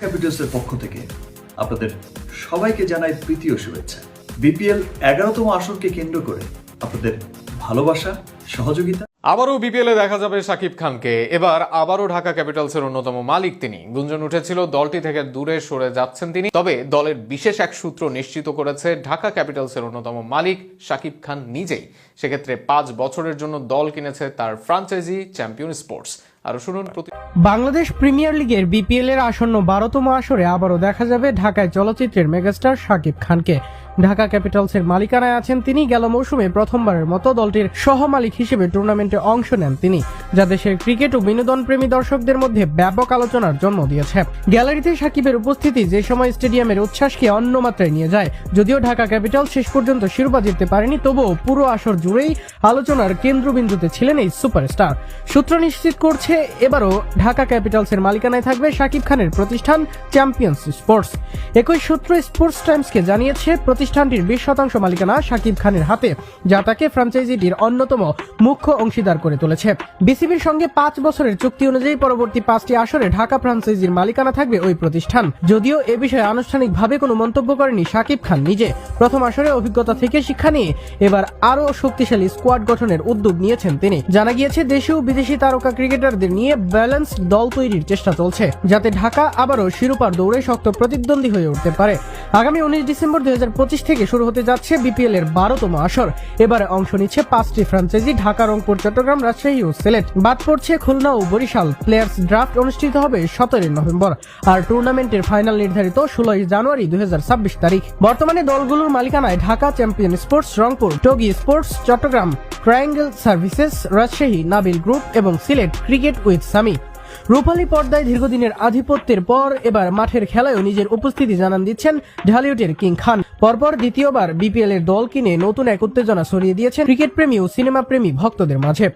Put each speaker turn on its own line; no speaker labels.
ক্যাপিটালসের পক্ষ থেকে আপনাদের সবাইকে জানাই প্রীতি ও শুভেচ্ছা। বিপিএল এগারোতম আসরকে কেন্দ্র করে আপনাদের ভালোবাসা, সহযোগিতা।
আবারও বিপিএলে দেখা যাবে শাকিব খানকে। এবার আবারও ঢাকা ক্যাপিটালসের অন্যতম মালিক তিনি। গুঞ্জন উঠেছিল, দলটি থেকে দূরে সরে যাচ্ছেন তিনি। তবে দলের বিশেষ এক সূত্র নিশ্চিত করেছে, ঢাকা ক্যাপিটালসের অন্যতম মালিক শাকিব খান নিজেই। সেক্ষেত্রে পাঁচ বছরের জন্য দল কিনেছে তার ফ্রাঞ্চাইজি চ্যাম্পিয়ন স্পোর্টস। শুনুন
বাংলাদেশ প্রিমিয়ার লিগের বিপিএল এর আসন্ন বারোতম আসরে আবারও দেখা যাবে ঢাকায় চলচ্চিত্রের মেগাস্টার শাকিব খানকে। ঢাকা ক্যাপিটালসের মালিকানায় আছেন তিনি। গেল মৌসুমে প্রথমবারের মতো দলটির সহমালিক হিসেবে টুর্নামেন্টে অংশ নেন তিনি, যা দেশের ক্রিকেট ও বিনোদন প্রেমী দর্শকদের মধ্যে ব্যাপক আলোচনার জন্ম দিয়েছে। গ্যালারিতে সাকিবের উপস্থিতি যে সময় স্টেডিয়ামের উচ্ছ্বাসকে অন্য মাত্রায় নিয়ে যায়, যদিও ঢাকা ক্যাপিটাল শেষ পর্যন্ত শিরোপা জিততে পারেনি, তবুও পুরো আসর জুড়েই আলোচনার কেন্দ্রবিন্দুতে ছিলেন এই সুপারস্টার। সূত্র নিশ্চিত করছে, এবারও ঢাকা ক্যাপিটালসের মালিকানায় থাকবে শাকিব খানের প্রতিষ্ঠান চ্যাম্পিয়ন্স স্পোর্টস। একই সূত্র স্পোর্টস টাইমসকে জানিয়েছে প্রতিষ্ঠানটির বিশ শতাংশ মালিকানা শাকিব খানের হাতে, যা তাকে ফ্র্যাঞ্চাইজিটির অন্যতম মুখ্য অংশীদার করে তুলেছে। বিসিবির সঙ্গে পাঁচ বছরের চুক্তি অনুযায়ী পরবর্তী পাঁচটি আসরে ঢাকা ফ্র্যাঞ্চাইজির মালিকানা থাকবে ওই প্রতিষ্ঠান। যদিও এ বিষয়ে আনুষ্ঠানিকভাবে কোনো মন্তব্য করেনি শাকিব খান নিজে। প্রথম আসরে অভিজ্ঞতা থেকে শিক্ষা নিয়ে এবার আরও শক্তিশালী স্কোয়াড গঠনের উদ্যোগ নিয়েছেন তিনি। জানা গিয়েছে দেশীয় বিদেশি তারকা ক্রিকেটারদের নিয়ে ব্যালেন্স দল তৈরির চেষ্টা চলছে, যাতে ঢাকা আবারও শিরোপার দৌড়ে শক্ত প্রতিদ্বন্দ্বী হয়ে উঠতে পারে। আগামী উনিশ ডিসেম্বর দুই থেকে শুরু হতে যাচ্ছে বিপিএল এর বারোতম আসর। এবারে অংশ নিচ্ছে পাঁচটি ফ্র্যাঞ্চাইজি ঢাকা, রংপুর, চট্টগ্রাম, রাজশাহী ও সিলেট। বাদ পড়ছে খুলনা ও বরিশাল। প্লেয়ার্স ড্রাফট অনুষ্ঠিত হবে সতেরোই নভেম্বর। আর টুর্নামেন্টের ফাইনাল নির্ধারিত ষোলোই জানুয়ারি দুই হাজার ছাব্বিশ তারিখ। বর্তমানে দলগুলোর মালিকানায় Dhaka champion sports Rangpur Togi sports Chattogram triangle services Rajshahi Nabil group এবং সিলেট ক্রিকেট উইথ সামি রূপালী পর্দায় দীর্ঘদিনের আধিপত্যের পর এবার মাঠের খেলায়ও নিজের উপস্থিতি জানান দিচ্ছেন ঢালিউডের কিং খান। পরপর দ্বিতীয়বার বিপিএল এর দল কিনে নতুন এক উত্তেজনা ছড়িয়ে দিয়েছেন ক্রিকেট প্রেমী ও সিনেমা প্রেমী ভক্তদের মাঝে।